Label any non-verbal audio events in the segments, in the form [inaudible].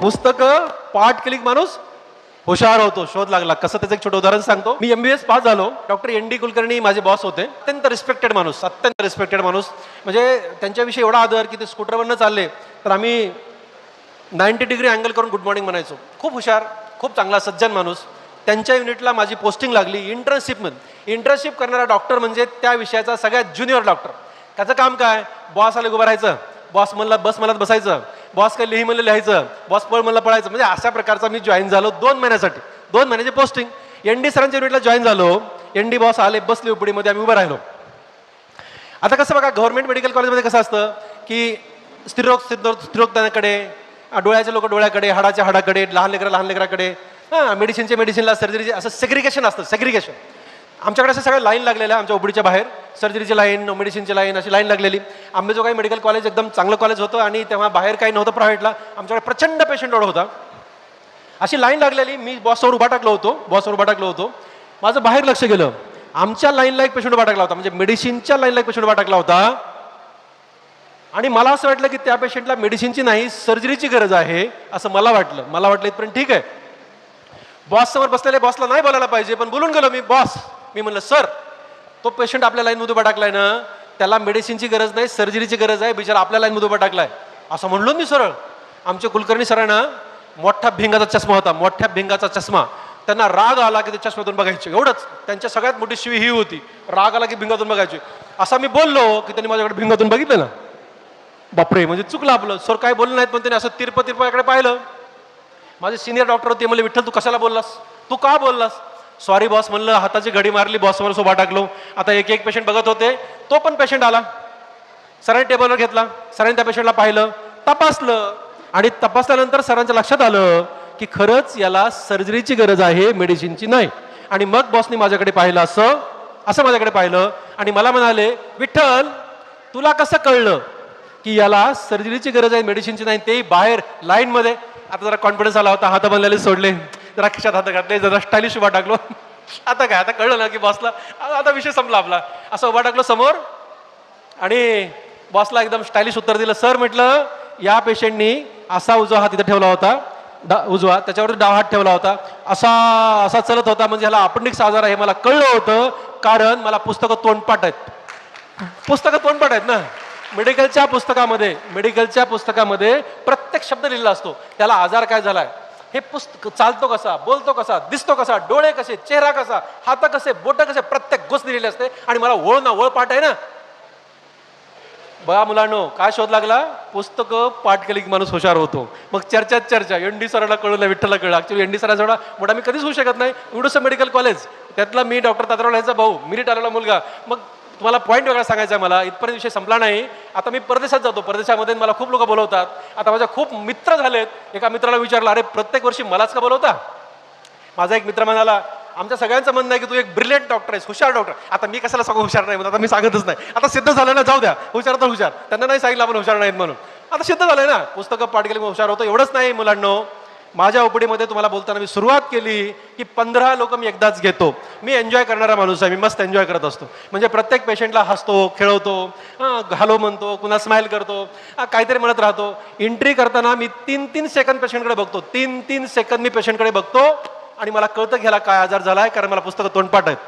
पुस्तकं पाठ केली माणूस हुशार होतो शोध लागला. कसं त्याचं एक छोटं उदाहरण सांगतो. मी एमबीएस पास झालो. डॉक्टर एन डी कुलकर्णी माझे बॉस होते. अत्यंत रिस्पेक्टेड माणूस अत्यंत रिस्पेक्टेड माणूस. म्हणजे त्यांच्याविषयी एवढा आदर की ते स्कूटरवरनं चालले. तर आम्ही नाईन्टी डिग्री अँगल करून गुड मॉर्निंग म्हणायचो. खूप हुशार खूप चांगला सज्जन माणूस. त्यांच्या युनिटला माझी पोस्टिंग लागली. इंटर्नशिपमध्ये इंटर्नशिप करणारा डॉक्टर म्हणजे त्या विषयाचा सगळ्यात ज्युनियर डॉक्टर त्याचं काम काय? बॉस आले उभं राहायचं? बॉस म्हणला बस मला बसायचं. बॉस काय लिही म्हणलं लिहायचं. बॉस पळ म्हणलं पळायचं. म्हणजे अशा प्रकारचा मी जॉईन झालो दोन महिन्यासाठी. दोन महिन्याची पोस्टिंग एन डी सरांच्या युनिटला जॉईन झालो. एन डी बॉस आले बसले उपडीमध्ये आम्ही उभं राहिलो. आता कसं बघा गव्हर्नमेंट मेडिकल कॉलेजमध्ये कसं असतं की स्त्रीरोग स्त्रीरोग स्त्रीरोगताकडे डोळ्याचे लोक डोळ्याकडे हाडाच्या हाडाकडे लहान लेकरं लहान लेकराकडे हां मेडिसिनच्या मेडिसिनला सर्जरीचे असं सेग्रिगेशन असतं सेग्रिगेशन आमच्याकडे असं सगळ्या लाईन लागलेल्या आमच्या उबडीच्या बाहेर. सर्जरीची लाईन मेडिसिनची लाईन अशी लाईन लागलेली. आंबेजोगाई मेडिकल कॉलेज एकदम चांगलं कॉलेज होतं आणि तेव्हा बाहेर काही नव्हतं प्रायव्हेटला आमच्याकडे प्रचंड पेशंट ओढ होता. अशी लाईन लागलेली. मी बॉसवर उभा टाकलो होतो बॉसवर उभा टाकलो होतो. माझं बाहेर लक्ष गेलं. आमच्या लाईनला एक पेशंट उभा टाकला होता. म्हणजे मेडिसिनच्या लाईनला एक पेशंट उभा टाकला होता. आणि मला असं वाटलं की त्या पेशंटला मेडिसिनची नाही सर्जरीची गरज आहे असं मला वाटलं. मला वाटलं इथपर्यंत ठीक आहे. बॉस समोर बसलेले बॉसला नाही बोलायला पाहिजे पण बोलून गेलो मी बॉस मी म्हणलं सर तो पेशंट आपल्या लाईनमध्ये उभा टाकलाय ना त्याला मेडिसिनची गरज नाही सर्जरीची गरज आहे बिचारा आपल्या लाईनमध्ये उभा टाकलाय. असं म्हणलो मी सरळ. आमचे कुलकर्णी सरांना मोठ्या भिंगाचा चष्मा होता मोठ्या भिंगाचा चष्मा. त्यांना राग आला की ते चष्म्यातून बघायचे. एवढंच. त्यांच्या सगळ्यात मोठी शिवी ही होती. राग आला की भिंगातून बघायचे. असा मी बोललो की त्यांनी माझ्याकडे भिंगातून बघितलं ना. बापरे म्हणजे चुकलं आपलं. सर काय बोललं नाहीत पण त्यांनी असं तिरप तिरपाकडे पाहिलं. माझे सिनियर डॉक्टर होते मला विठ्ठल तू कशाला बोललास? तू का बोललास? सॉरी बॉस म्हणलं हाताची घडी मारली बॉस समोर सोबा टाकलो. आता एक एक पेशंट बघत होते तो पण पेशंट आला. सरांनी टेबलवर घेतला. सरांनी त्या पेशंटला पाहिलं तपासलं. आणि तपासल्यानंतर सरांच्या लक्षात आलं की खरंच याला सर्जरीची गरज आहे मेडिसिनची नाही. आणि मग बॉसनी माझ्याकडे पाहिलं असं असं माझ्याकडे पाहिलं. आणि मला म्हणाले विठ्ठल तुला कसं कळलं की याला सर्जरीची गरज आहे मेडिसिनची नाही? तेही बाहेर लाईनमध्ये आता जरा कॉन्फिडन्स आला होता हात बनलेले सोडले. जरा खिशात हात घातले जरा स्टायलिश उभा टाकलो. आता काय आता कळलं ना की बॉसला आता विषय संपला आपला. असं उभा टाकलो समोर आणि बॉसला एकदम स्टायलिश उत्तर दिलं. सर म्हटलं या पेशंटनी असा उजवा हात इथं ठेवला होता. डा उजवा त्याच्यावर डाव हात ठेवला होता. असा असा चलत होता म्हणजे ह्याला अपेंडिक्स आजार आहे मला कळलं होतं कारण मला पुस्तकं तोंडपाठ आहेत. पुस्तकं तोंडपाठ आहेत ना? मेडिकलच्या पुस्तकामध्ये मेडिकलच्या पुस्तकामध्ये प्रत्येक शब्द लिहिला असतो. त्याला आजार काय झाला आहे हे पुस्तक चालतो कसा बोलतो कसा दिसतो कसा डोळे कसे चेहरा कसा हात कसे बोट कसे प्रत्येक गोष्ट दिलेली असते आणि मला ओळ ना ओळ पाठ आहे ना. बघा मुलांनो काय शोध लागला? पुस्तकं पाठ केली की माणूस हुशार होतो. मग चर्चा चर्चा एन डी कळलं विठ्ठला कळलं. ऍक्च्युली एन डी सरांचा एवढा मोठा मी कधीच होऊ शकत नाही. एवढंसं मेडिकल कॉलेज त्यातला मी डॉक्टर तात्रावळ यांचा भाऊ मिरिट आलेला मुलगा. मग तुम्हाला पॉईंट वेगळा सांगायचा आहे मला. इथपर्यंत विषय संपला नाही. आता मी परदेशात जातो. परदेशामध्ये मला खूप लोक बोलवतात. आता माझ्या खूप मित्र झालेत. एका मित्राला विचारलं अरे प्रत्येक वर्षी मलाच का बोलवता? माझा एक मित्र म्हणाला आमच्या सगळ्यांचं म्हणणं आहे की तू एक ब्रिलियंट डॉक्टर आहेस हुशार डॉक्टर आता मी कशाला सांगू हुशार नाही म्हणून आता मी सांगतच नाही. आता सिद्ध झालं ना जाऊ द्या. हुशार तर हुशार. त्यांना नाही सांगितलं आपण हुशार नाहीत म्हणून. आता सिद्ध झालं ना. पुस्तकं पाठ केली की हुशार होतो. एवढंच नाही मुलांनो. माझ्या ओपडीमध्ये तुम्हाला बोलताना मी सुरुवात केली की पंधरा लोक मी एकदाच घेतो. मी एन्जॉय करणारा माणूस आहे मी मस्त एन्जॉय करत असतो. म्हणजे प्रत्येक पेशंटला हसतो खेळवतो घालो म्हणतो कुणा स्माईल करतो काहीतरी म्हणत राहतो. एंट्री करताना मी तीन तीन सेकंद पेशंटकडे बघतो. तीन तीन सेकंद मी पेशंटकडे बघतो आणि मला कळतं घ्यायला काय आजार झाला आहे कारण मला पुस्तकं तोंडपाठ आहेत.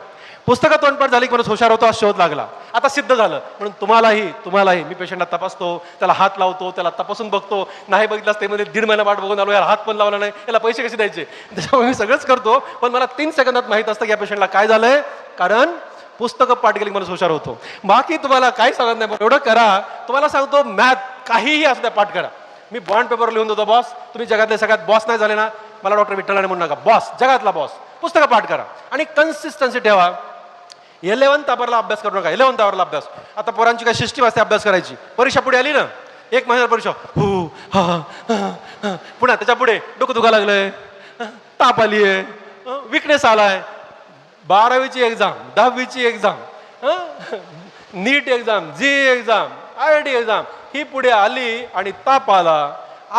पुस्तकं तोंडपाठ झाली की हुशार होतो हा शोध लागला. आता सिद्ध झालं. म्हणून तुम्हालाही तुम्हालाही मी पेशंटला तपासतो त्याला हात लावतो त्याला तपासून बघतो. नाही बघितलास ते मध्ये दीड महिना वाट बघून आलो याला हात पण लावला नाही याला पैसे कसे द्यायचे? त्याच्यामुळे मी सगळंच करतो पण मला तीन सेकंदात माहीत असतं की या पेशंटला काय झालंय. कारण पुस्तकं पाठ केली मला हुशार होतो. बाकी तुम्हाला काही सांगत नाही पण एवढं करा. तुम्हाला सांगतो मॅथ काहीही असू द्या पाठ करा. मी बॉन्ड पेपर लिहून देतो बॉस तुम्ही जगातले सगळ्यात बॉस नाही झाले ना मला डॉक्टर विठ्ठलाने म्हणू नका. बॉस जगातला बॉस पुस्तकं पाठ करा. आणि कन्सिस्टन्सी ठेवा. इलेवन तावरला अभ्यास करू नका. इलेवन तावरला अभ्यास. आता पोरांची काय सिस्टीम असते अभ्यास करायची. परीक्षा पुढे आली ना? एक महिन्यात परीक्षा. हो पुन्हा त्याच्या पुढे डोकं दुखा लागलंय. ताप आली आहे विकनेस आलाय. बारावीची एक्झाम दहावीची exam NEET exam JEE exam I T exam ही पुढे आली आणि ताप आला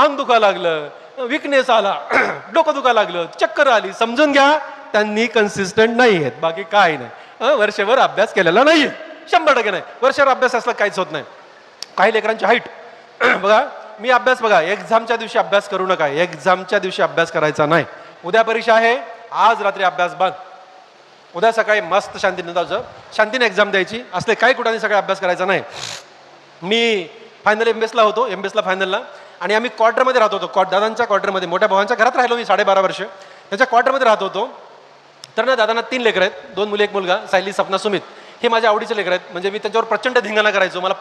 अंग दुखा लागलं विकनेस आला [clears throat] डोकं दुखा लागलं चक्कर आली. समजून घ्या त्यांनी कन्सिस्टंट नाही आहेत बाकी काय नाही. वर्षभर अभ्यास केलेला नाही शंभर टक्के नाही. वर्षभर अभ्यास असला काहीच होत नाही. काही लेकरांची हाईट [clears throat] बघा मी अभ्यास बघा एक्झामच्या दिवशी अभ्यास करू नका. एक्झामच्या दिवशी अभ्यास करायचा नाही. उद्या परीक्षा आहे. आज रात्री अभ्यास बंद. उद्या सकाळी मस्त शांतीने जायचं शांतीने एक्झाम द्यायची. असले काही कुठाने सगळा अभ्यास करायचा नाही. मी फायनल एम एसला होतो एम एसला फायनलला आणि आम्ही क्वार्टरमध्ये राहत होतो. क्वा दादांच्या क्वार्टरमध्ये मोठ्या भावांच्या घरात राहिलो मी साडेबारा वर्ष. त्यांच्या क्वार्टरमध्ये राहत होतो. तर ना दादांना तीन लेकरं आहेत. दोन मुली एक मुलगा सायली सपना सुमित. हे माझ्या आवडीचे लेकर आहेत. म्हणजे मी त्यांच्यावर प्रचंड धिंगाणा करायचो. मला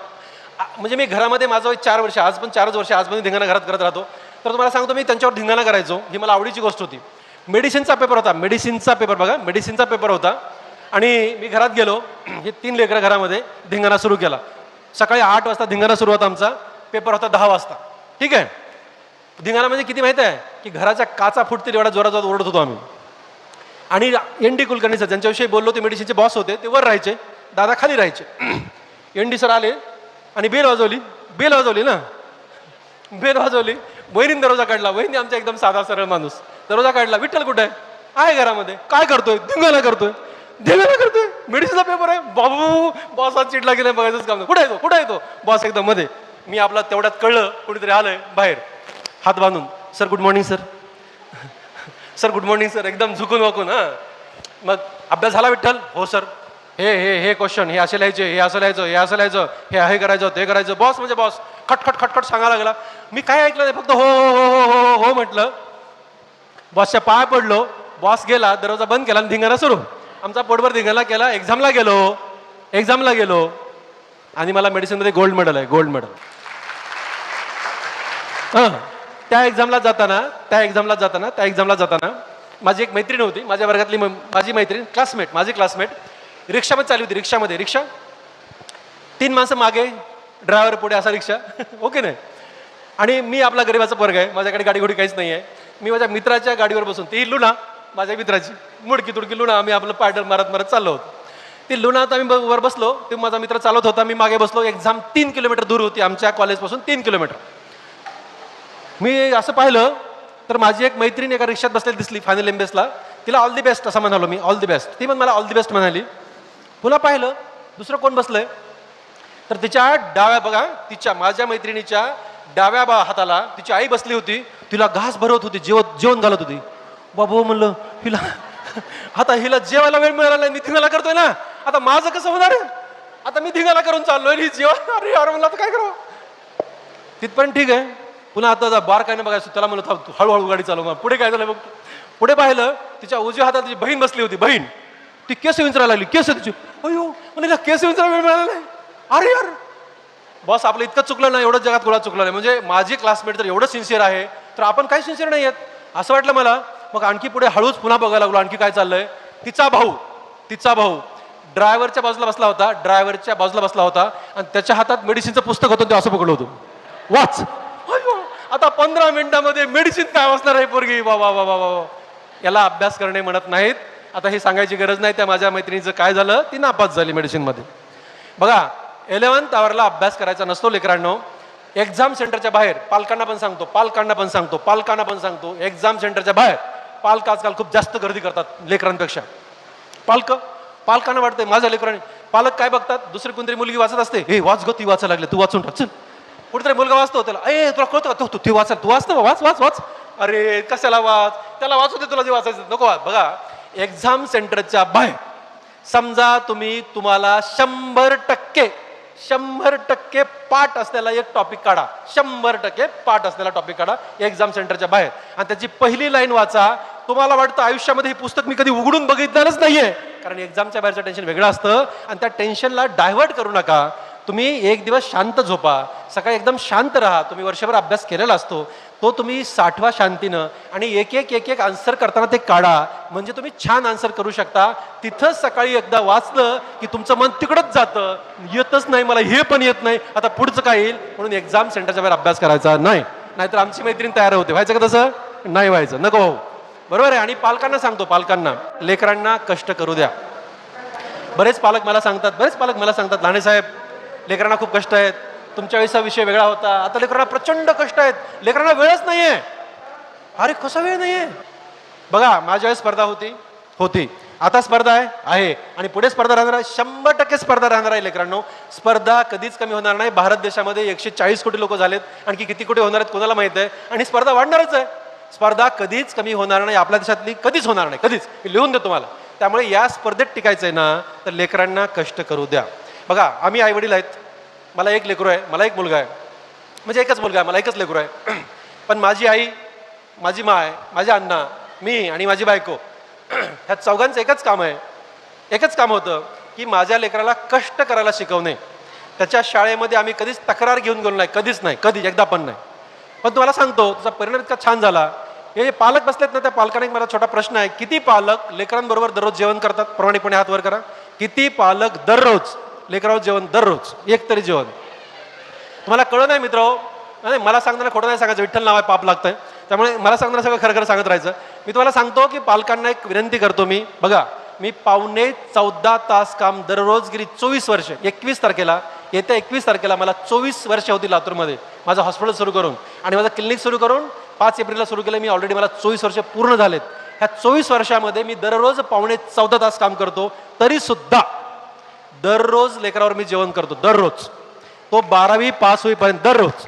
म्हणजे मी घरामध्ये माझं वय चार वर्ष आज पण चारच वर्ष आज पण धिंगाणा घरात करत राहतो. तर तुम्हाला सांगतो मी त्यांच्यावर धिंगाणा करायचो. ही मला आवडीची गोष्ट होती. मेडिसिनचा पेपर होता. मेडिसिनचा पेपर बघा. मेडिसिनचा पेपर होता. आणि मी घरात गेलो. [clears throat] हे तीन लेकरं घरामध्ये धिंगाणा सुरू केला. सकाळी आठ वाजता धिंगाणा सुरू होता आमचा. पेपर होता दहा वाजता. ठीक आहे? धिंगाणा म्हणजे किती माहिती आहे? की घराच्या काचा फुटतील एवढा जोरात जोरात ओरडत होतो आम्ही. आणि एन डी कुलकर्णी सर ज्यांच्याविषयी बोललो ते मेडिसिनचे बॉस होते ते वर राहायचे दादा खाली राहायचे. एन डी सर आले आणि बेल वाजवली बेल वाजवली ना? बेल वाजवली. बहिणीने दरवाजा काढला. बहिणी आमचा एकदम साधा सरळ माणूस. दरवाजा काढला. विठ्ठल कुठे आहे? आहे घरामध्ये. काय करतोय? धिंगाणा करतोय. धिंगाणा करतोय. मेडिसिनचा पेपर आहे. बाबू बॉस आज चिडला गेला बघायचंच काम कुठे येतो कुठे येतो बॉस एकदम मध्ये. मी आपला तेवढ्यात कळलं. कुठेतरी आलंय बाहेर. हात बांधून. Sir good morning sir sir good morning sir एकदम झुकून वाकून हां. मग अभ्यास झाला विठ्ठल? हो सर हे हे हे क्वेश्चन हे असे लिहायचे हे असं लिहायचं हे असं लिहायचं हे हे करायचं ते करायचं. बॉस म्हणजे बॉस खटखट खटखट सांगायला लागला. मी काय ऐकलं नाही फक्त हो हो हो हो हो हो, हो म्हटलं. बॉसच्या पाय पडलो. बॉस गेला दरवाजा बंद केला आणि धिंगाणा सुरू. आमचा पोटभर धिंगाणा केला. एक्झामला गेलो. एक्झामला गेलो. आणि मला मेडिसिनमध्ये गोल्ड मेडल आहे गोल्ड मेडल हां. त्या एक्झामला जाताना त्या एक्झामला जाताना त्या एक्झामला जाताना माझी एक मैत्रीण होती माझ्या वर्गातली माझी मैत्रीण क्लासमेट माझी क्लासमेट रिक्षामध्ये चालली होती रिक्षामध्ये रिक्षा. तीन माणसं मागे ड्रायव्हर पुढे असा रिक्षा. [laughs] ओके नाही? आणि मी आपला गरिबाचा वर्ग आहे माझ्याकडे गाडी घोडी काहीच नाही आहे मी माझ्या मित्राच्या गाडीवर बसून ती लुना माझ्या मित्राची मुडकी तुडकी लुना आम्ही आपलं पायडल मारत मारत चाललो होतो. ती लुनात आम्ही मी वर बसलो ते माझा मित्र चालवत होता मी मागे बसलो. एक्झाम तीन किलोमीटर दूर होती आमच्या कॉलेजपासून तीन किलोमीटर. मी असं पाहिलं तर माझी एक मैत्रीण एका रिक्षात बसलेली दिसली फायनल एम्बेसला तिला ऑल दी बेस्ट असं म्हणालो मी ऑल दी बेस्ट ती पण मला ऑल दी बेस्ट म्हणाली. पुन्हा पाहिलं दुसरं कोण बसलंय? तर तिच्या डाव्या बघा तिच्या माझ्या मैत्रिणीच्या डाव्या बा हाताला तिची आई बसली होती. तिला घास भरवत होती जेव जेवण घालत होती. बाबू म्हणलं हिला आता हिला जेवायला वेळ मिळाला नाही मी धिंगाला करतोय ना. आता माझं कसं होणार? आहे? आता मी धिंगाला करून चाललोय ही जेवण अरे यार म्हणलं आता काय करावं? तिथपर्यंत ठीक आहे. पुन्हा आता जा बार काय नाही बघायचं त्याला म्हणलं तू हळूहळू गाडी चालव. पुढे काय झालं बघ पुढे पाहिलं तिच्या उजव्या हातात तिची बहीण बसली होती बहीण ती केस विंचरायला लागली केस तिची. अयो म्हणजे केस विंचरायला वेळ मिळाला नाही. अरे यार. बॉस आपलं इतकं चुकलं नाही एवढं जगात कोणा चुकलं नाही. म्हणजे माझी क्लासमेट जर एवढं सिन्सिअर आहे तर आपण काही सिन्सिअर नाही आहेत असं वाटलं मला मग आणखी पुढे हळूच पुन्हा बघायला लागलो आणखी काय चाललंय. तिचा भाऊ तिचा भाऊ ड्रायव्हरच्या बाजूला बसला होता ड्रायव्हरच्या बाजूला बसला होता आणि त्याच्या हातात मेडिसिनचं पुस्तक होतं ते असं पकडलं होतं. वाच. अय्यो, आता पंधरा मिनिटामध्ये मेडिसिन काय वाचणार आहे पोरगी? वा वा वा वा वा याला अभ्यास करणे म्हणत नाहीत. आता हे सांगायची गरज नाही. त्या माझ्या मैत्रिणीचं काय झालं? ती नापास झाली मेडिसिनमध्ये. बघा इलेवन्थ आवरला अभ्यास करायचा नसतो लेकरांनो. एक्झाम सेंटरच्या बाहेर पालकांना पण सांगतो पालकांना पण सांगतो पालकांना पण सांगतो. एक्झाम सेंटरच्या बाहेर पालक आजकाल खूप जास्त गर्दी करतात लेकरांपेक्षा. पालक पालकांना वाटतंय माझ्या लेकरांनी पालक काय बघतात? दुसरी कोणतरी मुलगी वाचत असते. हे वाच गो ती वाचायला लागले तू वाचून टाकचं कुठेतरी मुलगा वाचतो त्याला ए तुला कळतो का? तू- तू ती वाचा तू वाच ना वाच वाच वाच. अरे कशाला वाच? त्याला वाचू दे तुला जे वाचायचं नको वाच. बघा एक्झाम सेंटरच्या बाहेर समजा तुम्ही तुम्हाला शंभर टक्के शंभर टक्के पाठ असलेला एक टॉपिक काढा. शंभर टक्के पाठ असलेला टॉपिक काढा एक्झाम सेंटरच्या बाहेर. आणि त्याची पहिली लाईन वाचा. तुम्हाला वाटतं आयुष्यामध्ये हे पुस्तक मी कधी उघडून बघितलेलंच नाहीये. कारण एक्झामच्या बाहेरचं टेन्शन वेगळं असतं. आणि त्या टेन्शनला डायव्हर्ट करू नका. तुम्ही एक दिवस शांत झोपा. सकाळी एकदम शांत राहा. तुम्ही वर्षभर अभ्यास केलेला असतो. तो तुम्ही साठवा शांतीनं आणि एक एक एक एक आन्सर करताना ते काढा. म्हणजे तुम्ही छान आन्सर करू शकता. तिथंच सकाळी एकदा वाचलं की तुमचं मन तिकडंच जातं. येतच नाही मला हे पण येत नाही. आता पुढचं काय येईल? म्हणून एक्झाम सेंटरच्या बाहेर अभ्यास करायचा. नाही. नाहीतर आमची मैत्रीण तयार होते. व्हायचं का तसं? नाही व्हायचं. नको भाऊ. बरोबर आहे. आणि पालकांना सांगतो. पालकांना. लेकरांना कष्ट करू द्या. बरेच पालक मला सांगतात. बरेच पालक मला सांगतात. लाणे साहेब लेकरांना खूप कष्ट आहेत. तुमच्या वेळेचा विषय वेगळा होता. आता लेकरांना प्रचंड कष्ट आहेत. लेकरांना वेळच नाही आहे अरे कसा वेळ नाही आहे बघा माझ्या वेळेस स्पर्धा होती. होती. आता स्पर्धा आहे आहे. आणि पुढे स्पर्धा राहणार आहे. शंभर टक्के स्पर्धा राहणार आहे लेकरांनो. स्पर्धा कधीच कमी होणार नाही. भारत देशामध्ये एकशे चाळीस कोटी लोक झालेत. आणखी किती कोटी होणार आहेत कोणाला माहीत आहे? आणि स्पर्धा वाढणारच आहे. स्पर्धा कधीच कमी होणार नाही. आपल्या देशातली कधीच होणार नाही. कधीच. मी लिहून देतो तुम्हाला. त्यामुळे या स्पर्धेत टिकायचं आहे ना तर लेकरांना कष्ट करू द्या. बघा आम्ही आई वडील आहेत. मला एक लेकरू आहे मला एक मुलगा आहे. म्हणजे एकच मुलगा आहे मला एकच लेकरू आहे. [clears throat] पण माझी आई माझी माय माझे अण्णा मी आणि माझी बायको [clears throat] ह्या चौघांचं एकच काम आहे. एकच काम होतं की माझ्या लेकराला कष्ट करायला शिकवणे. त्याच्या शाळेमध्ये आम्ही कधीच तक्रार घेऊन गेलो नाही कधीच नाही कधी एकदा पण नाही. पण तुम्हाला सांगतो त्याचा परिणाम इतका छान झाला. हे जे पालक बसलेत ना त्या पालकाने एक मला छोटा प्रश्न आहे. किती पालक लेकरांबरोबर दररोज जेवण करतात? प्रामाणिकपणे हात वर करा. किती पालक दररोज लेकरावर जेवण दररोज एक तरी जेवण. तुम्हाला कळलं नाही मित्र नाही मला सांगताना खोटं नाही सांगायचं. विठ्ठल नाव आहे पाप लागतंय. त्यामुळे मला सांगताना सगळं खरं खरं सांगत राहायचं. मी तुम्हाला सांगतो की पालकांना एक विनंती करतो मी. बघा मी पावणे चौदा तास काम दररोज गेली चोवीस वर्ष. एकवीस तारखेला येत्या एकवीस तारखेला मला चोवीस वर्ष होती लातूरमध्ये. माझं हॉस्पिटल सुरू करून आणि माझं क्लिनिक सुरू करून पाच एप्रिलला सुरू केलं. मी ऑलरेडी मला चोवीस वर्ष पूर्ण झालेत. ह्या चोवीस वर्षामध्ये मी दररोज पावणे चौदा तास काम करतो. तरीसुद्धा दररोज लेकरावर मी जेवण करतो दररोज. तो बारावी पास होईपर्यंत दररोज.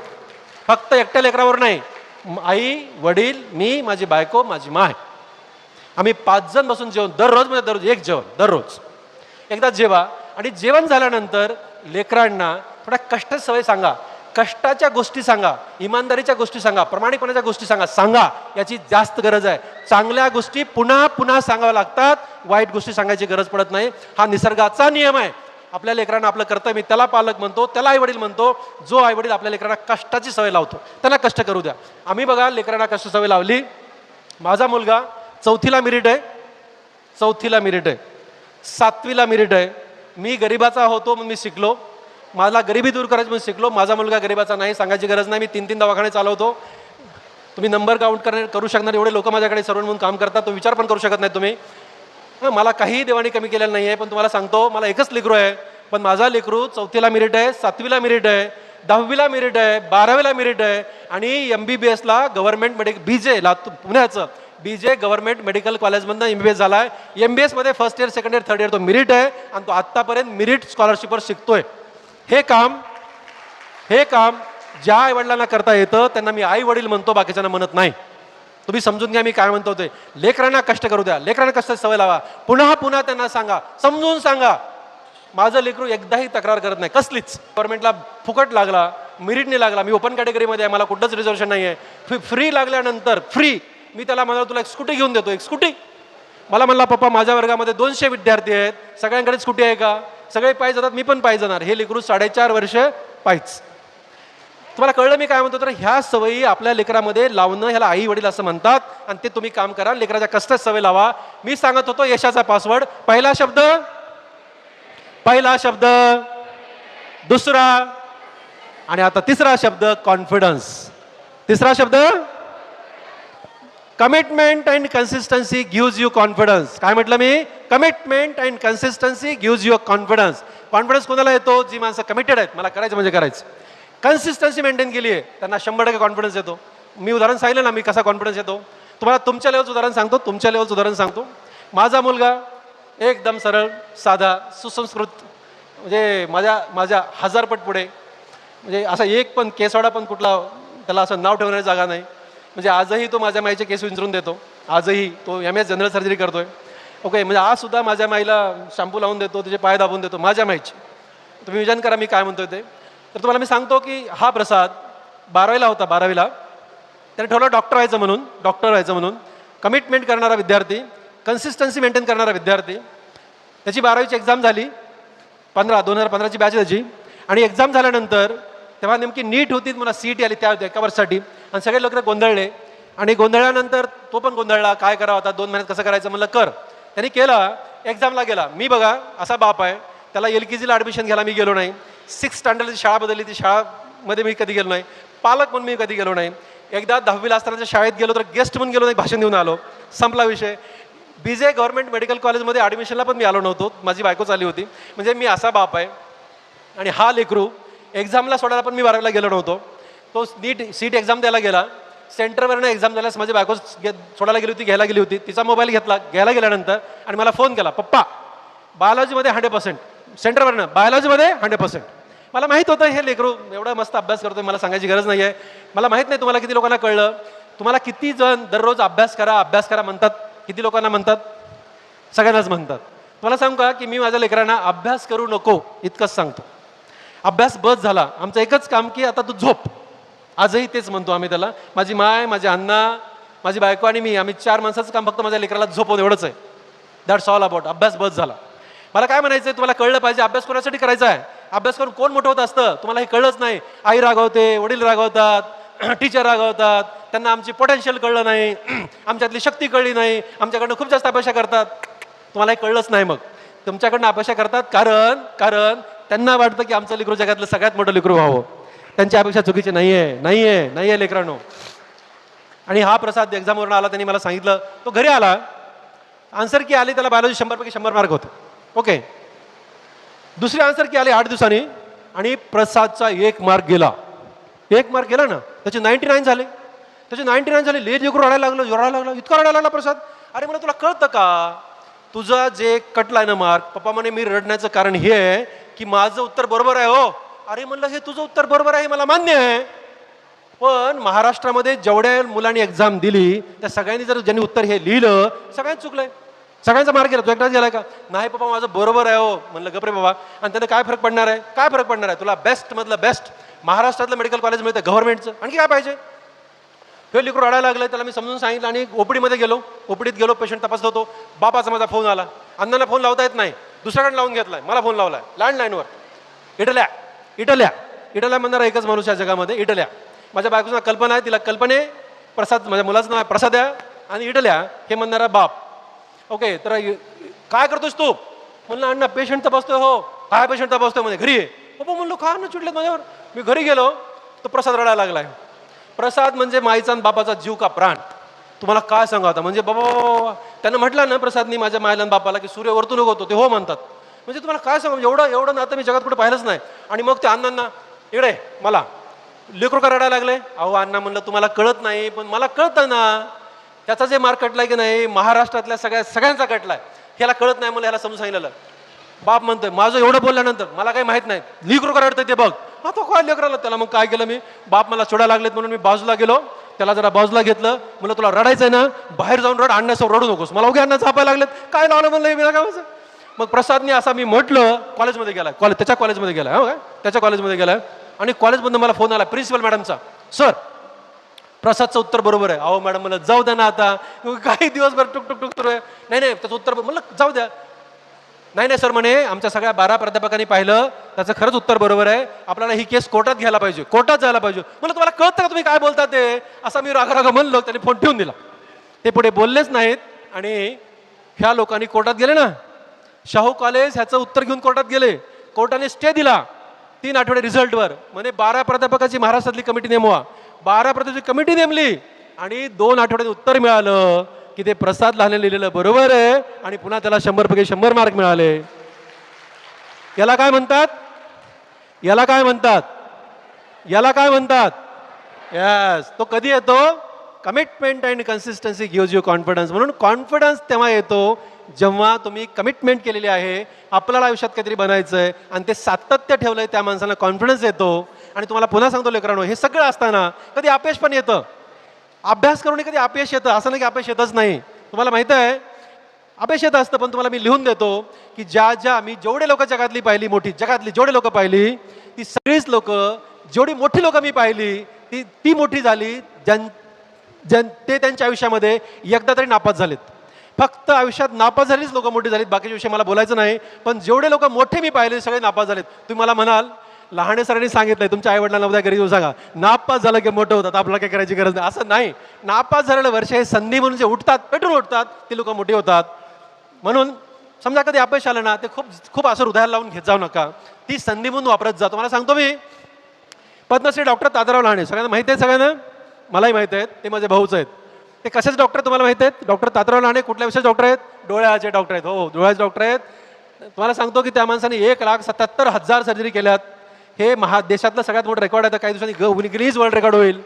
फक्त एकट्या लेकरावर नाही. आई वडील मी माझी बायको माझी माय. आम्ही पाच जण बसून जेवण दररोज म्हणजे दररोज एक जेवण दररोज. एकदा जेवा आणि जेवण झाल्यानंतर लेकरांना थोड्या कष्ट सवय सांगा. कष्टाच्या गोष्टी सांगा इमानदारीच्या गोष्टी सांगा प्रामाणिकपणाच्या गोष्टी सांगा सांगा. याची जास्त गरज आहे. चांगल्या गोष्टी पुन्हा पुन्हा सांगाव्या लागतात. वाईट गोष्टी सांगायची गरज पडत नाही. हा निसर्गाचा नियम आहे. आपल्या लेकरांना आपलं कर्तव्य त्याला पालक म्हणतो त्याला आईवडील म्हणतो. जो आईवडील आपल्या लेकरांना कष्टाची सवय लावतो त्यांना कष्ट करू द्या. आम्ही बघा लेकरांना कष्ट सवय लावली. माझा मुलगा चौथीला मिरिट आहे. चौथीला मिरिट आहे. सातवीला मिरिट आहे. मी गरिबाचा होतो म्हणून मी शिकलो. मला गरिबी दूर करायची म्हणून शिकलो. माझा मुलगा गरिबाचा नाही सांगायची गरज नाही. मी तीन तीन दवाखाने चालवतो. तुम्ही नंबर काउंट करणे करू शकणार. एवढे लोक माझ्याकडे सर्व म्हणून काम करतात. तो विचार पण करू शकत नाही तुम्ही. मला काहीही देवाणी कमी केलेलं नाही आहे पण तुम्हाला सांगतो मला एकच लेकरू आहे. पण माझा लेकरू चौथीला मिरिट आहे सातवीला मिरिट आहे दहावीला मिरिट आहे बारावीला मिरिट आहे आणि एम बी बी एसला गव्हर्नमेंट मेडिकल बी जे लातू पुण्याचं बी जे गव्हर्नमेंट मेडिकल कॉलेजमधनं एम बी बी एस झाला आहे एम बी एसमध्ये first year second year third year तो मिरिट आहे आणि तो आत्तापर्यंत मिरिट स्कॉलरशिपवर शिकतोय. हे काम हे काम ज्या आईवडिलांना करता येतं त्यांना मी आई वडील म्हणतो बाकीच्यांना म्हणत नाही. तुम्ही समजून घ्या मी काय म्हणतो ते. लेकरांना कष्ट करू द्या. लेकरांना कष्ट सवय लावा. पुन्हा पुन्हा त्यांना सांगा. समजून सांगा. माझं लेकरू एकदाही तक्रार करत नाही. कसलीच. गव्हर्नमेंटला फुकट लागला मिरिटने लागला. मी ओपन कॅटेगरीमध्ये आहे. मला कुठंच रिझर्वेशन नाही आहे फ्री लागल्यानंतर फ्री मी त्याला म्हणालो तुला एक स्कूटी घेऊन देतो. एक स्कूटी मला म्हणला पप्पा माझ्या वर्गामध्ये दोनशे विद्यार्थी आहेत. सगळ्यांकडे स्कूटी आहे का? सगळे पाय जातात मी पण पाय जाणार. हे लेकरू साडेचार वर्ष पायच. तुम्हाला कळलं मी काय म्हणतो? तर ह्या सवयी आपल्या लेकरामध्ये लावणं ह्याला आई वडील असं म्हणतात आणि ते तुम्ही काम करा. लेकराच्या कष्टात सवय लावा. मी सांगत होतो यशाचा पासवर्ड पहिला शब्द? पहिला शब्द. दुसरा? आणि आता तिसरा शब्द कॉन्फिडन्स तिसरा शब्द? Commitment and consistency gives you confidence काय म्हटलं मी? Commitment and consistency gives you confidence confidence कोणाला येतो? जी माणसं कमिटेड आहेत. मला करायचं म्हणजे करायचं. कन्सिस्टन्सी मेंटेन केली आहे त्यांना शंभर टक्के कॉन्फिडन्स येतो. मी उदाहरण सांगितलं ना मी कसा कॉन्फिडन्स येतो? तुम्हाला तुमच्या लेवलचं उदाहरण सांगतो तुमच्या लेवलचं उदाहरण सांगतो. माझा मुलगा एकदम सरळ साधा सुसंस्कृत म्हणजे माझ्या माझ्या हजारपट पुढे. म्हणजे असा एक पण केसवाडा पण कुठला त्याला असं नाव ठेवण्याची जागा नाही. म्हणजे आजही तो माझ्या माईचे केस विंचरून देतो. आजही तो एम एस जनरल सर्जरी करतोय. ओके म्हणजे आज सुद्धा माझ्या माईला शॅम्पू लावून देतो तिचे पाय दाबून देतो माझ्या माईची. तुम्ही विचार करा मी काय म्हणतोय ते. तर तुम्हाला मी सांगतो की हा प्रसाद बारावीला होता बारावीला. त्याने ठरवलं डॉक्टर व्हायचं म्हणून डॉक्टर व्हायचं म्हणून. कमिटमेंट करणारा विद्यार्थी कन्सिस्टन्सी मेंटेन करणारा विद्यार्थी. त्याची बारावीची एक्झाम झाली पंधरा दोन हजार पंधराची बॅच त्याची. आणि एक्झाम झाल्यानंतर तेव्हा नेमकी नीट होती मला सीट आली त्या एका वर्षासाठी आणि सगळे लोक गोंधळले. आणि गोंधळल्यानंतर तो पण गोंधळला काय करावं आता? दोन महिन्यात कसं करायचं? म्हणलं कर. त्यांनी केला. एक्झामला गेला. मी बघा असा बाप आहे. त्याला एल के जीला ॲडमिशन घ्यायला मी गेलो नाही. सिक्स स्टँडर्डची शाळा बदलली. ती शाळामध्ये मी कधी गेलो नाही. पालक म्हणून मी कधी गेलो नाही. एकदा दहावीला असतानाच्या शाळेत गेलो तर गेस्ट म्हणून गेलो नाही भाषण देऊन आलो. संपला विषय. बी जे गव्हर्नमेंट मेडिकल कॉलेजमध्ये ॲडमिशनला पण मी आलो नव्हतो. माझी बायको चालली होती. म्हणजे मी असा बाप आहे. आणि हा लेकरू एक्झामला सोडायला पण मी बारावीला गेलो नव्हतो. तो नीट सीट एक्झाम द्यायला गेला. सेंटरवरनं एक्झाम झाल्यास माझी बायको सोडायला गेली होती घ्यायला गेली होती. तिचा मोबाईल घेतला घ्यायला गेल्यानंतर आणि मला फोन केला पप्पा बायोलॉजीमध्ये हंड्रेड पर्सेंट सेंटरवरनं बायोलॉजीमध्ये हंड्रेड पर्सेंट मला माहीत होतं हे लेकरू एवढा मस्त अभ्यास करतो मला सांगायची गरज नाही आहे मला माहीत नाही तुम्हाला किती लोकांना कळलं. तुम्हाला किती जण दररोज अभ्यास करा अभ्यास करा म्हणतात. किती लोकांना म्हणतात? सगळ्यांनाच म्हणतात. मला सांगू का की मी माझ्या लेकरांना अभ्यास करू नको इतकंच सांगतो. अभ्यास बस झाला. आमचं एकच काम की आता तू झोप. आजही तेच म्हणतो आम्ही त्याला माझी माय माझे अण्णा माझी बायको आणि मी आम्ही चार माणसाचं काम फक्त माझ्या लेकराला झोपवून एवढंच आहे. दॅट्स ऑल अबाउट अभ्यास बस झाला. मला काय म्हणायचं आहे तुम्हाला कळलं पाहिजे अभ्यास कोणासाठी करायचा आहे? अभ्यास करून कोण मोठं होत असतं? तुम्हाला हे कळलंच नाही. आई रागवते वडील रागवतात [clears throat] टीचर रागवतात त्यांना आमची पोटेन्शियल कळलं नाही [clears throat] आमच्यातली शक्ती कळली नाही आमच्याकडनं खूप जास्त अपेक्षा करतात. तुम्हाला हे कळलंच नाही मग. तुमच्याकडनं अपेक्षा करतात कारण कारण त्यांना वाटतं की आमचं लेकरू जगातलं सगळ्यात मोठं लेकरू व्हावं. त्यांची अपेक्षा चुकीची नाही आहे नाही आहे नाही आहे लेकरांनो. आणि हा प्रसाद एक्झामवरून आला त्यांनी मला सांगितलं तो घरी आला. आन्सर की आली त्याला बायोलॉजी शंभरपैकी शंभर मार्क होते. ओके दुसरी आन्सर की आली आठ दिवसांनी आणि प्रसादचा एक मार्क गेला. एक मार्क गेला ना त्याचे नाईन्टी नाईन झाले. त्याचे नाईन्टी नाईन झाले लेट लेकरू रडायला लागलं रडायला लागला इतका रडायला लागला प्रसाद. अरे मला तुला कळतं का? तुझा जे कटला आहे ना मार्क पप्पा म्हणे मी रडण्याचं कारण हे आहे की माझं उत्तर बरोबर आहे हो. अरे म्हणलं हे तुझं उत्तर बरोबर आहे हे मला मान्य आहे. पण महाराष्ट्रामध्ये जेवढ्या मुलांनी एक्झाम दिली त्या सगळ्यांनी जर ज्यांनी उत्तर हे लिहिलं सगळ्यांनी चुकलंय. सगळ्यांचा मार्ग गेला तू एकटाच गेलाय का? नाही पप्पा माझं बरोबर आहे हो. म्हणलं गपरे बाबा. आणि त्यानं काय फरक पडणार आहे? काय फरक पडणार आहे? तुला बेस्ट मधलं बेस्ट महाराष्ट्रातलं मेडिकल कॉलेज मिळतं गव्हर्नमेंटचं आणखी काय पाहिजे? हे लिकरू रडायला लागलं त्याला मी समजून सांगितलं. आणि ओपडीमध्ये गेलो. ओपडीत गेलो पेशंट तपासत होतो. बापाचा माझा फोन आला. अण्णाला फोन लावता येत नाही. दुसऱ्याकडे लावून घेतलाय. मला फोन लावलाय. लँडलाईनवर इटल्या. इटल्या. इटल्या म्हणणारा एकच माणूस या जगामध्ये. इटल्या. माझ्या बायकोचं नाव कल्पना आहे. तिला कल्पने प्रसाद माझ्या मुलाचं नाव आहे प्रसाद आहे. आणि इटल्या हे म्हणणारा बाप. ओके तर काय करतोस तू? म्हणलं अण्णा पेशंट तपासतोय हो. काय पेशंट तपासतोय म्हणजे घरी बाबा म्हणलो का अण्णा चिडलेत माझ्यावर? मी घरी गेलो तर प्रसाद रडायला लागलाय. प्रसाद म्हणजे माईचा आणि बापाचा जीव का प्राण. तुम्हाला काय सांगा आता? म्हणजे बाबा बाबा, त्यानं म्हटलं ना प्रसादनी माझ्या मायला बापाला की सूर्य वरतून होतो ते हो म्हणतात. म्हणजे तुम्हाला काय सांगा? म्हणजे एवढं एवढं नातं मी जगात कुठे पाहिलंच नाही. आणि मग ते अण्णांना इकडे मला लेकरू करायला लागले. अहो अण्णा म्हणलं तुम्हाला कळत नाही पण मला कळतं ना. त्याचा जे मार्क कटलाय की नाही महाराष्ट्रातल्या सगळ्या सगळ्यांचा कटलाय. ह्याला कळत नाही मला ह्याला समजून सांगितलं बाप म्हणतोय माझं एवढं बोलल्यानंतर मला काही माहीत नाही. लेकरू करायला ते बघ. हा तो काय लेकराला त्याला मग काय केलं मी? बाप मला सोडायला लागलेत म्हणून मी बाजूला गेलो. त्याला जरा बाजूला घेतलं. म्हणलं तुला रडायचं आहे ना? बाहेर जाऊन रड आणण्यासह रडू नकोस. मला उघ्या अण्णा झापायला लागलेत. काय लावलं म्हणलं हे बिना मग प्रसादने असा मी म्हटलं कॉलेजमध्ये गेला कॉलेज त्याच्या कॉलेजमध्ये गेला हो काय? त्याच्या कॉलेजमध्ये गेला आणि कॉलेजमधून मला फोन आला प्रिन्सिपल मॅडमचा. सर प्रसादचं उत्तर बरोबर आहे. अहो मॅडम मला जाऊ द्या ना आता. काही दिवसभर टुक टुक टुक सुरू आहे. नाही नाही त्याचं उत्तर म्हणलं जाऊ द्या. नाही नाही सर म्हणे आमच्या सगळ्या बारा प्राध्यापकांनी पाहिलं त्याचं खरंच उत्तर बरोबर आहे. आपल्याला ही केस कोर्टात घ्यायला पाहिजे कोर्टात जायला पाहिजे. म्हणलं तुम्हाला कळतं का तुम्ही काय बोलता ते? असा मी रागा म्हणलो त्यांनी फोन ठेवून दिला. ते पुढे बोललेच नाहीत आणि ह्या लोकांनी कोर्टात गेले ना. शाहू कॉलेज ह्याचं उत्तर घेऊन कोर्टात गेले. कोर्टाने स्टे दिला तीन आठवडे रिझल्टवर म्हणे बारा प्राध्यापकाची महाराष्ट्रातली कमिटी नेमवा. बारा प्राध्यापकाची कमिटी नेमली आणि दोन आठवड्यात उत्तर मिळालं. की ते प्रसाद लहाने लिहिलेलं बरोबर आहे आणि पुन्हा त्याला शंभर पैकी शंभर मार्क मिळाले. याला काय म्हणतात? याला काय म्हणतात? याला काय म्हणतात? यस तो कधी येतो? Commitment and consistency gives you confidence म्हणून कॉन्फिडन्स तेव्हा येतो जेव्हा तुम्ही कमिटमेंट केलेली आहे. आपल्याला आयुष्यात काहीतरी बनायचं आहे आणि ते सातत्य ठेवलं आहे त्या माणसाला कॉन्फिडन्स येतो. आणि तुम्हाला पुन्हा सांगतो लेकरांनो हे सगळं असताना कधी अपयश पण येतं. अभ्यास करून कधी अपयश येतं. असं नाही की अपयश येतच नाही. तुम्हाला माहीत आहे? अपयश येत असतं पण तुम्हाला मी लिहून देतो की ज्या ज्या मी जेवढे लोक जगातली पाहिली मोठी जगातली जेवढे लोक पाहिली ती सगळीच लोक जेवढी मोठी लोक मी पाहिली ती ती मोठी झाली ज्यां ज्यां ते त्यांच्या आयुष्यामध्ये एकदा तरी नापास झालेत. फक्त आयुष्यात नापास झालीच लोक मोठी झालीत बाकीच्या विषयी मला बोलायचं नाही पण जेवढे लोक मोठे मी पाहिले सगळे नापास झालेत. तुम्ही मला म्हणाल लहाने सरांनी सांगितलंय तुमच्या आईवडिलांना उद्या घरी येऊ सांगा नापास झालं की मोठं होतात आपल्याला काय करायची गरज नाही. असं नाही. नापास झालेलं वर्ष हे संधी म्हणून जे उठतात पेटून उठतात ती लोक मोठी होतात. म्हणून समजा कधी अपयश आलं ना ते खूप खूप असं हृदयाला लावून घेत जाऊ नका. ती संधी म्हणून वापरत जा. तुम्हाला सांगतो मी. पद्मश्री डॉक्टर तादराव लहाणे सगळ्यांना माहिती आहे सगळ्यांना? मलाही माहिती आहेत. ते माझे भाऊच आहेत. ते कसेच डॉक्टर तुम्हाला माहिती आहेत? डॉक्टर तादराव लहाणे कुठल्या विषयाचे डॉक्टर आहेत? डोळ्याचे डॉक्टर आहेत. हो, हो डोळ्याचे डॉक्टर आहेत. तुम्हाला सांगतो की त्या माणसाने एक लाख सत्याहत्तर हजार सर्जरी केल्यात. हे महा देशातलं सगळ्यात मोठं रेकॉर्ड आहे. तर काही दिवसांनी ग गिनीज वर्ल्ड रेकॉर्ड होईल.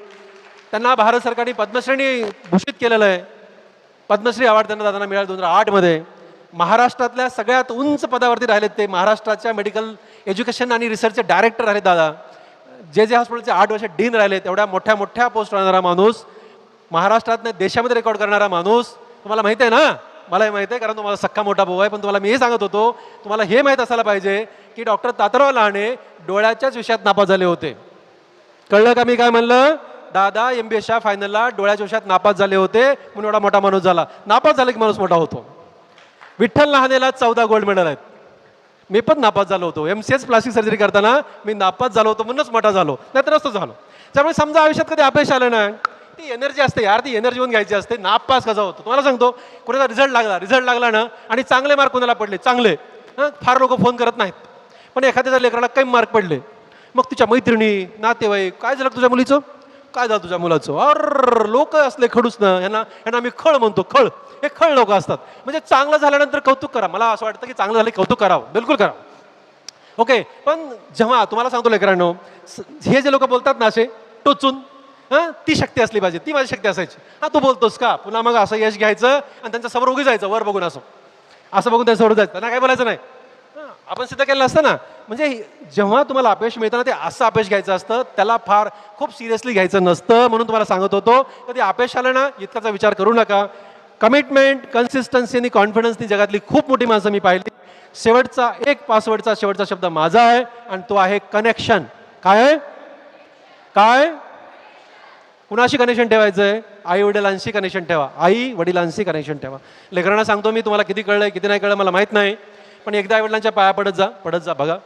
त्यांना भारत सरकारने पद्मश्रेणी भूषित केलेलं आहे. पद्मश्री अवॉर्ड त्यांना दादांना मिळाला दोन हजार आठमध्ये महाराष्ट्रातल्या सगळ्यात उंच पदावरती राहिलेत ते. महाराष्ट्राच्या मेडिकल एज्युकेशन आणि रिसर्चचे डायरेक्टर राहिले दादा. जे जे हॉस्पिटलचे आठ वर्ष डीन राहिले तेवढ्या मोठ्या मोठ्या पोस्ट राहणारा माणूस. महाराष्ट्रातनं देशामध्ये रेकॉर्ड करणारा माणूस. तुम्हाला माहिती आहे ना? मला हे माहिती आहे कारण तुम्हाला सख्खा मोठा भाऊ आहे पण तुम्हाला मी हे सांगत होतो तुम्हाला हे माहीत असायला पाहिजे की डॉक्टर तातराव लहाणे डोळ्याच्याच विषयात नापास झाले होते. कळलं का मी काय म्हणलं? दादा एम बी एसच्या फायनलला डोळ्याच्या विषयात नापास झाले होते म्हणून एवढा मोठा माणूस झाला. नापास झाला की माणूस मोठा होतो. विठ्ठल लहानेला चौदा गोल्ड मेडल आहेत. मी पण नापास झालो होतो. M C S plastic surgery करताना मी नापास झालो होतो म्हणूनच मोठा झालो. नाहीतर असं झालो. त्यामुळे समजा आयुष्यात कधी अपयश आलं नाही. ती एनर्जी असते यार ती एनर्जी होऊन घ्यायची असते. नापास कसा होतो? तुम्हाला सांगतो कोणाचा रिझल्ट लागला रिझल्ट लागला ना आणि चांगले मार्क कोणाला पडले? चांगले. हां फार लोक फोन करत नाहीत. पण एखाद्या लेकराला कमी मार्क पडले मग तुझ्या मैत्रिणी नातेवाईक काय झालं तुझ्या मुलीचं? काय झालं तुझ्या मुलाचं? अर लोक असले खडूस ना यांना यांना आम्ही खळ म्हणतो खळ. हे खळ लोक असतात. म्हणजे चांगलं झाल्यानंतर कौतुक करा. मला असं वाटतं की चांगलं झालं कौतुक करावं. बिलकुल करावं ओके पण जेव्हा तुम्हाला सांगतो लेकरांनो हे जे लोक बोलतात ना असे टोचून हां? ती शक्ती असली पाहिजे. ती माझी शक्ती असायची. हा तू बोलतोस का? पुन्हा मग असं यश घ्यायचं आणि त्यांच्यासमोर उगी जायचं वर बघून असं. असं बघून त्यांच्यासमोर जायचं. त्यांना काय बोलायचं नाही. आपण सिद्ध केलं असतं ना. म्हणजे जेव्हा तुम्हाला अपयश मिळतं ना ते असं अपयश घ्यायचं असतं. त्याला फार खूप सिरियसली घ्यायचं नसतं म्हणून तुम्हाला सांगत होतो. कधी अपयश आलं ना इतकाचा विचार करू नका. कमिटमेंट कन्सिस्टन्सी आणि कॉन्फिडन्सनी जगातली खूप मोठी माणसं मी पाहिली. शेवटचा एक पासवर्डचा शेवटचा शब्द माझा आहे आणि तो आहे कनेक्शन काय आहे? काय? कुणाशी कनेक्शन ठेवायचं आहे आई वडिलांशी कनेक्शन ठेवा. आई वडिलांशी कनेक्शन ठेवा. लेकरांना सांगतो मी तुम्हाला किती कळलं किती नाही कळलं मला माहीत नाही. पण एकदा आई वडिलांच्या पाया पडत जा पडत जा बघा.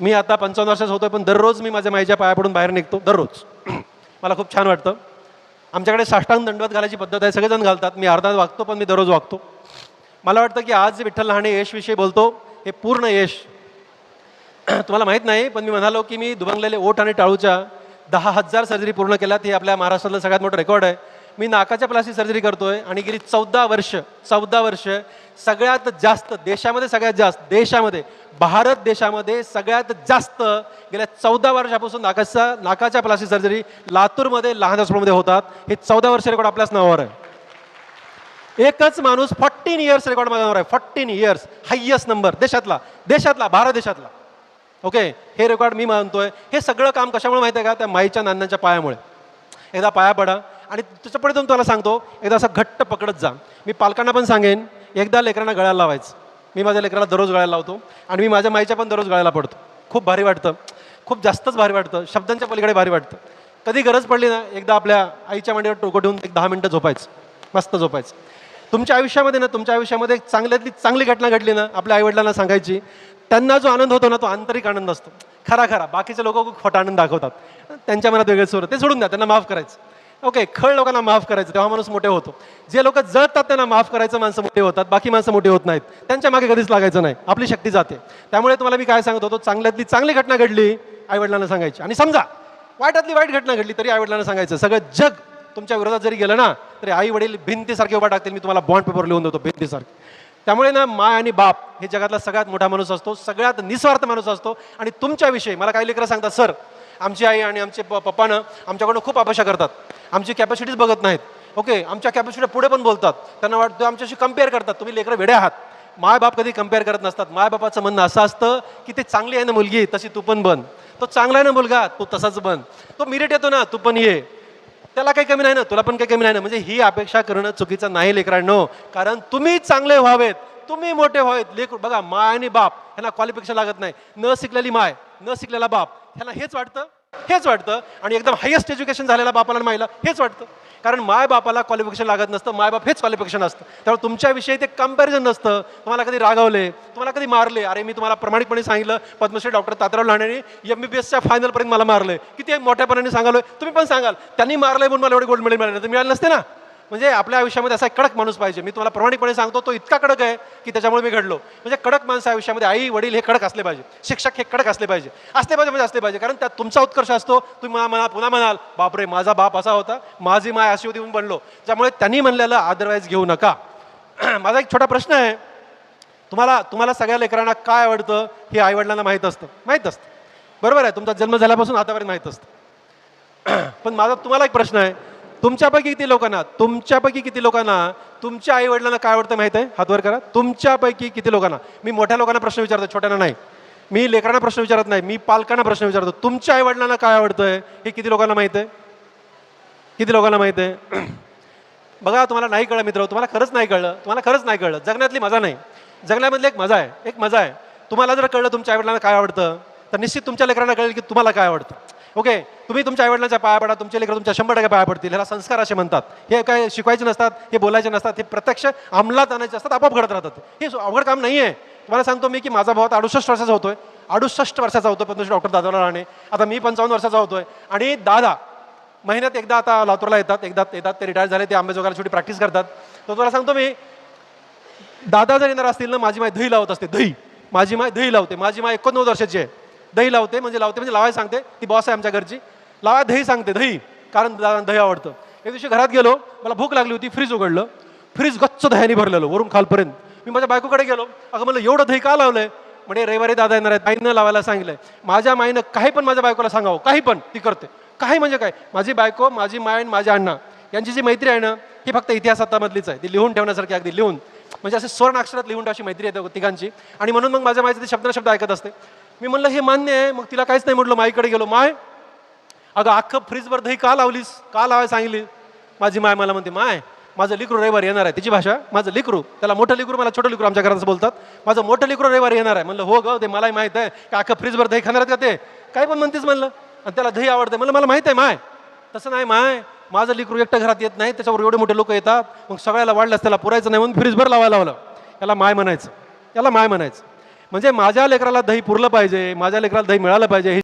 मी आता पंचावन्न वर्षाचा होतोय पण दररोज मी माझ्या माईच्या पाया पडून बाहेर निघतो दररोज. [clears throat] मला खूप छान वाटतं. आमच्याकडे साष्टांग दंडवत घालायची पद्धत आहे सगळेजण घालतात. मी अर्धा वागतो पण मी दररोज वागतो. मला वाटतं की आज जे विठ्ठल लहाने यशविषयी बोलतो हे पूर्ण यश. [clears throat] तुम्हाला माहीत नाही पण मी म्हणालो की मी दुभंगलेले ओठ आणि टाळूच्या दहा हजार सर्जरी पूर्ण केल्यात. हे आपल्या महाराष्ट्रातलं सगळ्यात मोठं रेकॉर्ड आहे. मी नाकाच्या प्लास्टिक सर्जरी करतोय आणि गेली चौदा वर्ष चौदा वर्ष सगळ्यात जास्त देशामध्ये सगळ्यात जास्त देशामध्ये भारत देशामध्ये सगळ्यात जास्त गेल्या चौदा वर्षापासून नाकाचा नाकाच्या प्लास्टिक सर्जरी लातूरमध्ये लहान हॉस्पिटलमध्ये होतात. हे चौदा वर्ष रेकॉर्ड आपल्याच नावावर आहे. एकच माणूस फॉर्टीन इयर्स रेकॉर्ड माझ्यावर आहे. फॉर्टीन इयर्स हायेस्ट नंबर देशातला देशातला भारत देशातला. ओके हे रेकॉर्ड मी मानतोय. हे सगळं काम कशामुळे माहिती आहे का? त्या माईच्या नानांच्या पायामुळे. एकदा पाया पडा आणि त्याच्या पुढे तुम्हाला सांगतो एकदा असं घट्ट पकडत जा. मी पालकांना पण सांगेन एकदा लेकरांना गळ्याला लावायचं. मी माझ्या लेकराला दररोज गळ्याला लावतो आणि मी माझ्या माईच्या पण दररोज गळ्याला पडतो. खूप भारी वाटतं. खूप जास्तच भारी वाटतं. शब्दांच्या पलीकडे भारी वाटतं. कधी गरज पडली ना एकदा आपल्या आईच्या मांडीवर टोकं ठेवून एक दहा मिनटं झोपायचं. मस्त झोपायचं. तुमच्या आयुष्यामध्ये ना तुमच्या आयुष्यामध्ये एक चांगल्यातली चांगली घटना घडली ना आपल्या आईवडिलांना सांगायची त्यांना जो आनंद होतो ना तो आंतरिक आनंद असतो. खरा खरा बाकीचे लोक खूप खोटा आनंद दाखवतात. त्यांच्या मनात वेगळे सूर ते सोडून द्या त्यांना माफ करायचं. ओके खळ लोकांना माफ करायचं तेव्हा माणूस मोठे होतो. जे लोक जळतात त्यांना माफ करायचं माणसं मोठे होतात बाकी माणसं मोठे होत नाहीत. त्यांच्या मागे कधीच लागायचं नाही आपली शक्ती जाते. त्यामुळे तुम्हाला मी काय सांगत होतो चांगल्यातली चांगली घटना घडली आईवडिलांना सांगायची. आणि समजा वाईटातली वाईट घटना घडली तरी आईवडिलांना सांगायचं सगळं जग तुमच्या विरोधात जरी गेलं ना तरी आई वडील भिंतीसारखे उभा टाकतील मी तुम्हाला बॉन्ड पेपर लिहून देतो भिंतीसारखे. त्यामुळे ना माय आणि बाप हे जगातला सगळ्यात मोठा माणूस असतो सगळ्यात निस्वार्थ माणूस असतो. आणि तुमच्याविषयी मला काही लेकरं सांगतात सर आमची आई आणि आमचे प- पप्पानं आमच्याकडून खूप अपेक्षा करतात. आमची कॅपॅसिटीज बघत नाहीत. ओके आमच्या कॅपॅसिटी पुढे पण बोलतात. त्यांना वाटतं आमच्याशी कंपेअर करतात. तुम्ही लेकरं वेडे आहात. माय बाप कधी कंपेअर करत नसतात. माय बापाचं म्हणणं असं असतं की ते चांगली आहे ना मुलगी तशी तू पण बन. तो चांगला आहे ना मुलगा तू तसाच बन. तो मिरिट येतो ना तू पण ये. त्याला काही कमी नाही ना तुला पण काही कमी नाही ना. म्हणजे ही अपेक्षा करणं चुकीचं नाही लेकरांनो. कारण तुम्ही चांगले व्हावेत तुम्ही मोठे व्हावेत लेकर बघा माय आणि बाप ह्यांना क्वालिफिकेशन लागत नाही. न शिकलेली माय न शिकलेला बाप ह्यांना हेच वाटतं. हेच वाटतं. आणि एकदम हायेस्ट एज्युकेशन झालेला बापाला आणि माईला हेच वाटतं. कारण माय बापाला क्वालिफिकेशन लागत नसतं माय बाप हेच क्वालिफिकेशन असतं. त्यामुळे तुमच्याविषयी ते कंपॅरिझन नसतं. तुम्हाला कधी रागवले तुम्हाला कधी मारले अरे मी तुम्हाला प्रामाणिकपणे सांगितलं पद्मश्री डॉक्टर तात्राव लहाण्याने एम बी बी एसच्या फायनलपर्यंत मला मारले. किती मोठ्यापणाने सांगालो तुम्ही पण सांगाल. त्यांनी मारलंय म्हणून मला एवढे गोल्ड मेडल मिळाले तर मिळाले नसते ना. म्हणजे आपल्या आयुष्यामध्ये असा कडक माणूस पाहिजे. मी तुम्हाला प्रामाणिकपणे सांगतो तो इतका कडक आहे की त्याच्यामुळे मी घडलो. म्हणजे कडक माणसं आयुष्यामध्ये आई वडील हे कडक असले पाहिजे. शिक्षक हे कडक असले पाहिजे. असले पाहिजे म्हणजे असले पाहिजे. कारण त्यात तुमचा उत्कर्ष असतो. तुम्ही मला म्हणा पुन्हा म्हणाल बापरे माझा बाप असा होता. माझी माय अशी होती म्हणून बनलो. त्यामुळे त्यांनी म्हणलेलं अदरवाईज घेऊ नका. [clears throat] माझा एक छोटा प्रश्न आहे. तुम्हाला तुम्हाला सगळ्या लेकरांना काय आवडतं हे आईवडिलांना माहीत असतं. माहीत असतं. बरोबर आहे. तुमचा जन्म झाल्यापासून आतापर्यंत माहीत असतं. [clears throat] पण माझा तुम्हाला एक प्रश्न आहे. तुमच्यापैकी किती लोकांना तुमच्यापैकी किती लोकांना तुमच्या आई वडिलांना काय आवडतं माहिती आहे? हातवर करा. तुमच्यापैकी किती लोकांना? मी मोठ्या लोकांना प्रश्न विचारतो छोट्यांना नाही. मी लेकरांना प्रश्न विचारत नाही मी पालकांना प्रश्न विचारतो. तुमच्या आई वडिलांना काय आवडतंय? हे किती लोकांना माहीत आहे? किती लोकांना माहीत आहे? [clears throat] बघा तुम्हाला नाही कळलं मित्र तुम्हाला खरंच नाही कळलं. तुम्हाला खरंच नाही कळलं. जगण्यातली मजा नाही. जगण्यामधली एक मजा आहे एक मजा आहे. तुम्हाला जर कळलं तुमच्या आईवडिलांना काय आवडतं तर निश्चित तुमच्या लेकरांना कळेल की तुम्हाला काय आवडतं. ओके तुम्ही तुमच्या आईवडिलांच्या पाया पडा तुमचे लेकर तुमच्या शंभर टक्के पाया पडतील. ह्याला संस्कार असे म्हणतात. हे काय शिकवायचे नसतात हे बोलायचे नसतात हे प्रत्यक्ष अंमलात आणायचे असतात आपोआप घडत राहतात. हे अवघड काम नाही आहे तुम्हाला सांगतो मी की माझा भाव अडुसष्ट वर्षाचा होतोय. अडुसष्ट वर्षाचा होतो पंचवीस डॉक्टर दादाला राणे आता मी पंचावन्न वर्षाचा होतोय. आणि दादा महिन्यात एकदा आता लातूरला येतात. एकदा येतात ते रिटायर झाले ते आंबेजोगाला छोटी प्रॅक्टिस करतात. तर तुम्हाला सांगतो मी दादा जर येणार असतील ना माझी माय दही लावत असते. दही माझी माय दही लावते. माझी माय एकोणनव्वद वर्षाची आहे. दही लावते म्हणजे लावते म्हणजे लावायला सांगते ती बॉस आहे आमच्या घरची. लावा दही सांगते दही. कारण दादा दही आवडतं. एक दिवशी घरात गेलो मला भूक लागली होती फ्रीज उघडलं. फ्रीज गच्च दह्याने भरलेलं वरून खालपर्यंत. मी माझ्या बायकोकडे गेलो. अगं म्हणलं एवढं दही का लावलंय? म्हणजे रविवारी दादा येणार आहेत आईनं लावायला सांगितलंय. माझ्या माईनं काही पण माझ्या बायकोला सांगावं काही पण ती करते. काही म्हणजे काय? माझी बायको माझी माय आणि माझ्या अण्णा यांची जी मैत्री आहे ना ही फक्त इतिहासातामधलीच आहे. ती लिहून ठेवण्यासारखी अगदी लिहून. म्हणजे असे स्वर्ण अक्षरात लिहून अशी मैत्री येते तिघांची. आणि म्हणून मग माझ्या मायचं ते शब्द शब्द ऐकत असते. मी म्हणलं हे मान्य आहे. मग तिला काहीच नाही म्हटलं माईकडे गेलो. माय अगं अख्खं फ्रीजवर दही का लावलीस? का लावायला सांगली माझी माय मला म्हणते माय माझं लिकरू रविवार येणार आहे. तिची भाषा माझं लिकरू त्याला मोठं लिकरू मला छोटं लिकरू आमच्या घरात बोलतात. माझं मोठं लिकरू रविवार येणार आहे. म्हणलं हो ग ते मलाही माहीत आहे का अख्खं फ्रीजवर दही खाणार का ते? काय पण म्हणतेस म्हणलं. आणि त्याला दही आवडतं म्हणलं मला माहीत आहे माय. तसं नाही माय. माझं लिकरू एकटं घरात येत नाही त्याच्यावर एवढे मोठे लोक येतात. मग सगळ्याला वाढल्यास त्याला पुरायचं नाही म्हणून फ्रीजभर लावायला लावलं. याला माय म्हणायचं. याला माय म्हणायचं. म्हणजे माझ्या लेकराला दही पुरलं पाहिजे माझ्या लेकराला दही मिळालं पाहिजे